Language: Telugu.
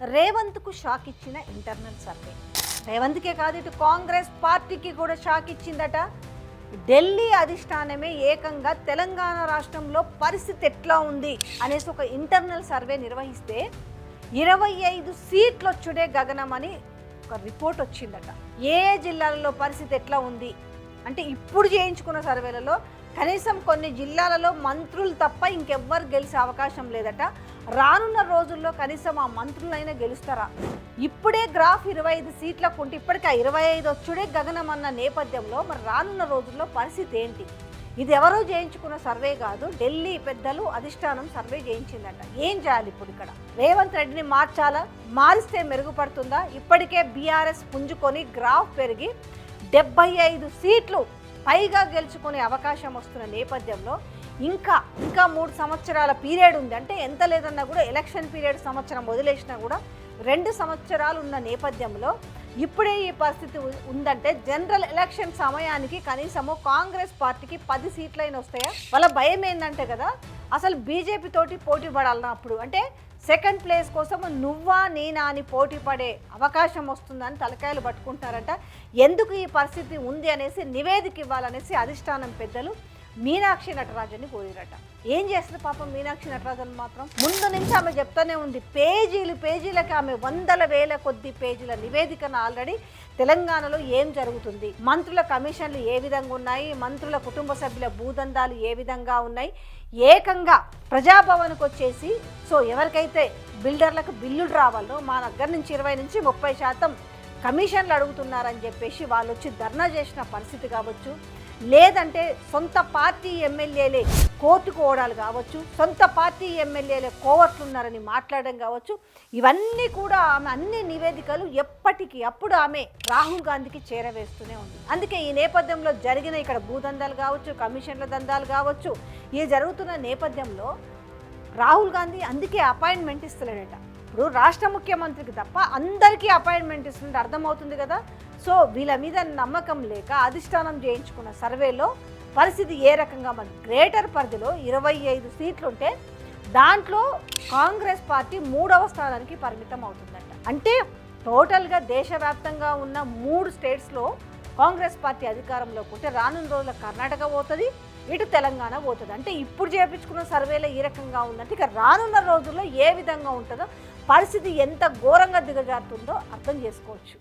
రేవంత్కు షాక్ ఇచ్చిన ఇంటర్నల్ సర్వే. రేవంత్కే కాదు ఇటు కాంగ్రెస్ పార్టీకి కూడా షాక్ ఇచ్చిందట ఢిల్లీ అధిష్టానమే ఏకంగా తెలంగాణ రాష్ట్రంలో పరిస్థితి ఎట్లా ఉంది అనేసి ఒక ఇంటర్నల్ సర్వే నిర్వహిస్తే ఇరవై ఐదు సీట్లు వచ్చుడే గగనం అని ఒక రిపోర్ట్ వచ్చిందట. ఏ ఏ జిల్లాలలో పరిస్థితి ఎట్లా ఉంది? అంటే ఇప్పుడు చేయించుకున్న సర్వేలలో కనీసం కొన్ని జిల్లాలలో మంత్రులు తప్ప ఇంకెవ్వరు గెలిచే అవకాశం లేదట. రానున్న రోజుల్లో కనీసం ఆ మంత్రులైనా గెలుస్తారా? ఇప్పుడే గ్రాఫ్ ఇరవై ఐదు సీట్లకు ఉంటే ఇప్పటికే ఆ ఇరవై ఐదు వచ్చుడే గగనం అన్న నేపథ్యంలో మరి రానున్న రోజుల్లో పరిస్థితి ఏంటి? ఇది ఎవరో చేయించుకున్న సర్వే కాదు ఢిల్లీ పెద్దలు అధిష్టానం సర్వే చేయించిందట ఏం చేయాలి ఇప్పుడు ఇక్కడ? రేవంత్ రెడ్డిని మార్చాలా? మారిస్తే మెరుగుపడుతుందా? ఇప్పటికే బీఆర్ఎస్ పుంజుకొని గ్రాఫ్ పెరిగి డెబ్బై ఐదు సీట్లు పైగా గెలుచుకునే అవకాశం వస్తున్న నేపథ్యంలో ఇంకా ఇంకా మూడు సంవత్సరాల పీరియడ్ ఉంది. అంటే ఎంత లేదన్నా కూడా ఎలక్షన్ పీరియడ్ సంవత్సరం వదిలేసినా కూడా రెండు సంవత్సరాలు ఉన్న నేపథ్యంలో ఇప్పుడే ఈ పరిస్థితి ఉందంటే జనరల్ ఎలక్షన్ సమయానికి కనీసము కాంగ్రెస్ పార్టీకి పది సీట్లైన వస్తాయా? వాళ్ళ భయం ఏంటంటే కదా అసలు బీజేపీ తోటి పోటీ పడాలన్నా అప్పుడు? అంటే సెకండ్ ప్లేస్ కోసం నువ్వా నేనా అని పోటీ పడే అవకాశం వస్తుందని తలకాయలు పట్టుకుంటారట ఎందుకు ఈ పరిస్థితి ఉంది అనేసి నివేదిక ఇవ్వాలనేసి అధిష్టానం పెద్దలు మీనాక్షి నటరాజన్ని కోరిరట ఏం చేస్తుంది పాపం మీనాక్షి నటరాజన్ మాత్రం? ముందు నుంచి ఆమె చెప్తానే ఉంది. పేజీలు పేజీలకి ఆమె వందల వేల కొద్ది పేజీల నివేదికను ఆల్రెడీ తెలంగాణలో ఏం జరుగుతుంది? మంత్రుల కమిషన్లు ఏ విధంగా ఉన్నాయి? మంత్రుల కుటుంబ సభ్యుల భూదందాలు ఏ విధంగా ఉన్నాయి? ఏకంగా ప్రజాభవన్కి వచ్చేసి సో ఎవరికైతే బిల్డర్లకు బిల్లులు రావాలో మా దగ్గర నుంచి ఇరవై నుంచి ముప్పై శాతం కమిషన్లు అడుగుతున్నారని చెప్పేసి వాళ్ళు వచ్చి ధర్నా చేసిన పరిస్థితి కావచ్చు. లేదంటే సొంత పార్టీ ఎమ్మెల్యేలే కోర్టుకు ఓడాలు కావచ్చు సొంత పార్టీ ఎమ్మెల్యేలే కోవర్ట్లు ఉన్నారని మాట్లాడడం కావచ్చు. ఇవన్నీ కూడా ఆమె అన్ని నివేదికలు ఎప్పటికీ అప్పుడు ఆమె రాహుల్ గాంధీకి చేరవేస్తూనే ఉంది. అందుకే ఈ నేపథ్యంలో జరిగిన ఇక్కడ భూదందాలు కావచ్చు కమిషన్ల దందాలు కావచ్చు ఇది జరుగుతున్న నేపథ్యంలో రాహుల్ గాంధీ అందుకే అపాయింట్మెంట్ ఇస్తలేడట. ఇప్పుడు రాష్ట్ర ముఖ్యమంత్రికి తప్ప అందరికీ అపాయింట్మెంట్ ఇస్తుంటే అర్థమవుతుంది కదా సో వీళ్ళ మీద నమ్మకం లేక అధిష్టానం చేయించుకున్న సర్వేలో పరిస్థితి ఏ రకంగా మన గ్రేటర్ పరిధిలో ఇరవై ఐదు సీట్లుంటే దాంట్లో కాంగ్రెస్ పార్టీ మూడవ స్థానానికి పరిమితం అవుతుందంట. అంటే టోటల్గా దేశవ్యాప్తంగా ఉన్న మూడు స్టేట్స్లో కాంగ్రెస్ పార్టీ అధికారంలోకి ఉంటే రానున్న రోజుల కర్ణాటక పోతుంది ఇటు తెలంగాణ పోతుంది. అంటే ఇప్పుడు చేపించుకున్న సర్వేలో ఈ రకంగా ఉందంటే ఇక రానున్న రోజుల్లో ఏ విధంగా ఉంటుందో పరిస్థితి ఎంత ఘోరంగా దిగజారుతుందో అర్థం చేసుకోవచ్చు.